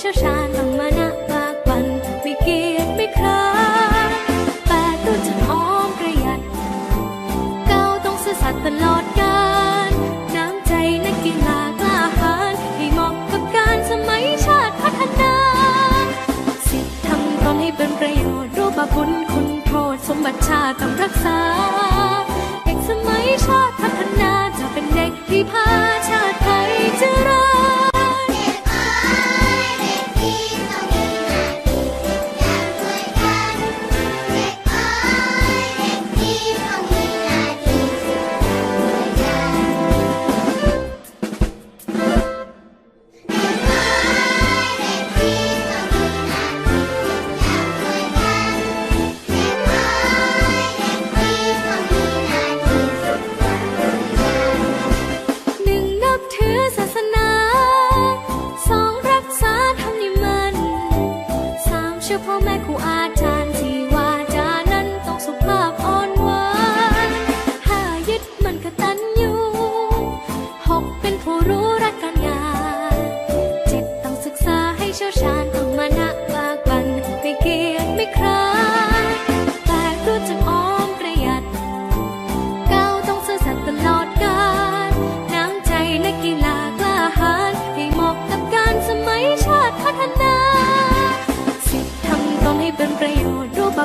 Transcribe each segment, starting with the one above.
เชี่ยวชาญต้องมานะปากบันไม่เกียจไม่คร้านแปดรู้จักออมประหยัดเก้าต้องซื่อสัตย์ตลอดกาลน้ำใจนักกีฬากล้าหาญให้เหมาะกับการสมัยชาติพัฒนาสิทธิ์ทำตนให้เป็นประโยชน์รู้บาปบุญคุณโทษสมบัติชาติต้องรักษา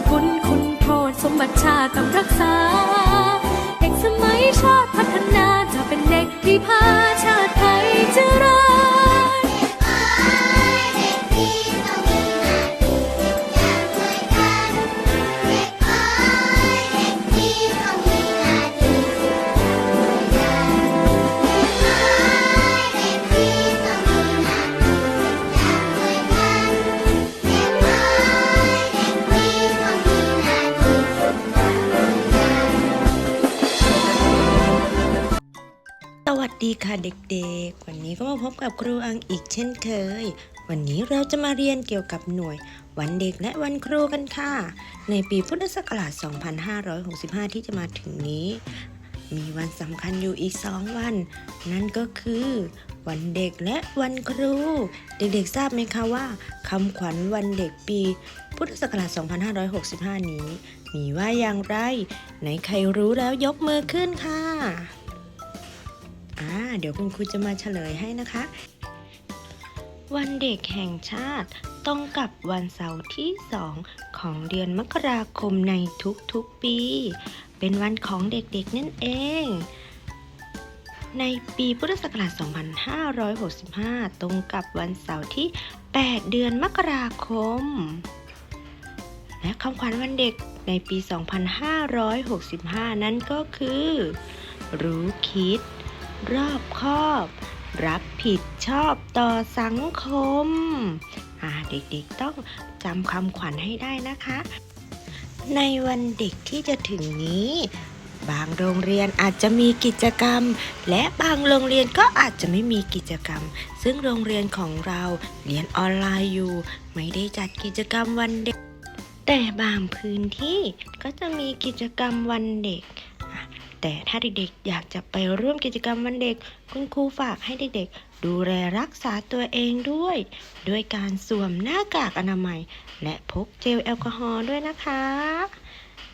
บุญคุณโทษสมบัติชาติต้องรักษา เด็กสมัยชาติ ดีค่ะเด็กๆ วันนี้ก็มาพบกับครูอังอีกเช่นเคย วันนี้เราจะมาเรียนเกี่ยวกับหน่วย วันเด็กและวันครูกันค่ะ ในปีพุทธศักราช 2565 ที่จะมาถึงนี้ มีวันสำคัญอยู่อีก 2 วัน นั่นก็คือ วันเด็กและวันครู เด็กๆทราบไหมคะว่าคำขวัญวันเด็กปี พุทธศักราช 2565 นี้ มีว่าอย่างไร ไหนใครรู้แล้วยกมือขึ้นค่ะ อ่าเดี๋ยวคุณครูจะมาเฉลยให้นะคะ วันเด็กแห่งชาติตรงกับวันเสาร์ที่ 2 ของเดือนมกราคมในทุกๆปี เป็นวันของเด็กๆนั่นเอง ในปีพุทธศักราช 2565 ตรงกับวันเสาร์ที่ 8 เดือนมกราคม และคำขวัญวันเด็กในปี 2565 นั้นก็คือ รู้คิด รอบคอบ รับผิดชอบต่อสังคม เด็กๆต้องจำคำขวัญให้ได้นะคะ ในวันเด็กที่จะถึงนี้ บางโรงเรียนอาจจะมีกิจกรรม และบางโรงเรียนก็อาจจะไม่มีกิจกรรม ซึ่งโรงเรียนของเราเรียนออนไลน์อยู่ ไม่ได้จัดกิจกรรมวันเด็ก แต่บางพื้นที่ก็จะมีกิจกรรมวันเด็ก แต่ถ้าเด็กๆ อยากจะไปร่วมกิจกรรมวันเด็ก คุณครูฝากให้เด็กๆ ดูแลรักษาตัวเองด้วย ด้วยการสวมหน้ากากอนามัย และพกเจลแอลกอฮอล์ด้วยนะคะ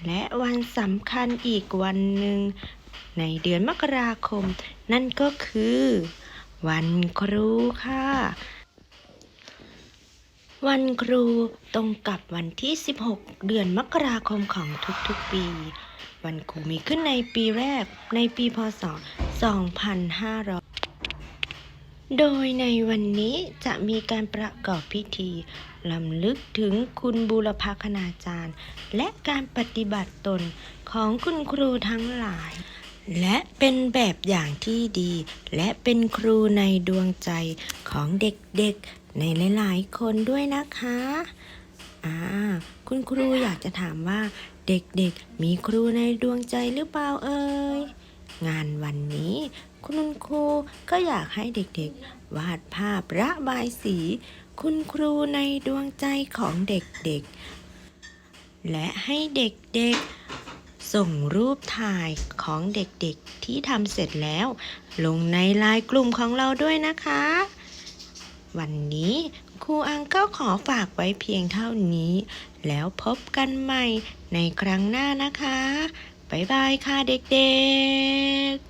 และวันสำคัญอีกวันหนึ่ง ในเดือนมกราคม นั่นก็คือ วันครูค่ะ วันครูตรงกับวันที่ 16 เดือนมกราคมของทุกๆปี วันครูมีขึ้นในปีแรกในปีพศ 2500 โดยในวันนี้จะมีการประกอบพิธีลำลึกถึงคุณบูรพาคณาจารย์ และการปฏิบัติตนของคุณครูทั้งหลาย และเป็นแบบอย่างที่ดี และเป็นครูในดวงใจของเด็กๆ ในหลาย ๆ คนด้วยนะคะอ่าคุณครูอยากจะถามว่า เด็กๆ มีครูในดวงใจหรือเปล่าเอ่ยงานวันนี้ คุณครูก็อยากให้เด็กๆ วาดภาพระบายสี คุณครูในดวงใจของเด็กๆ และให้เด็กๆ ส่งรูปถ่ายของเด็กๆ ที่ทำเสร็จแล้ว ลงในไลน์กลุ่มของเราด้วยนะคะ วันนี้ครูอังก็ขอฝากไว้เพียงเท่านี้ แล้วพบกันใหม่ในครั้งหน้านะคะ บ๊ายบายค่ะเด็กๆ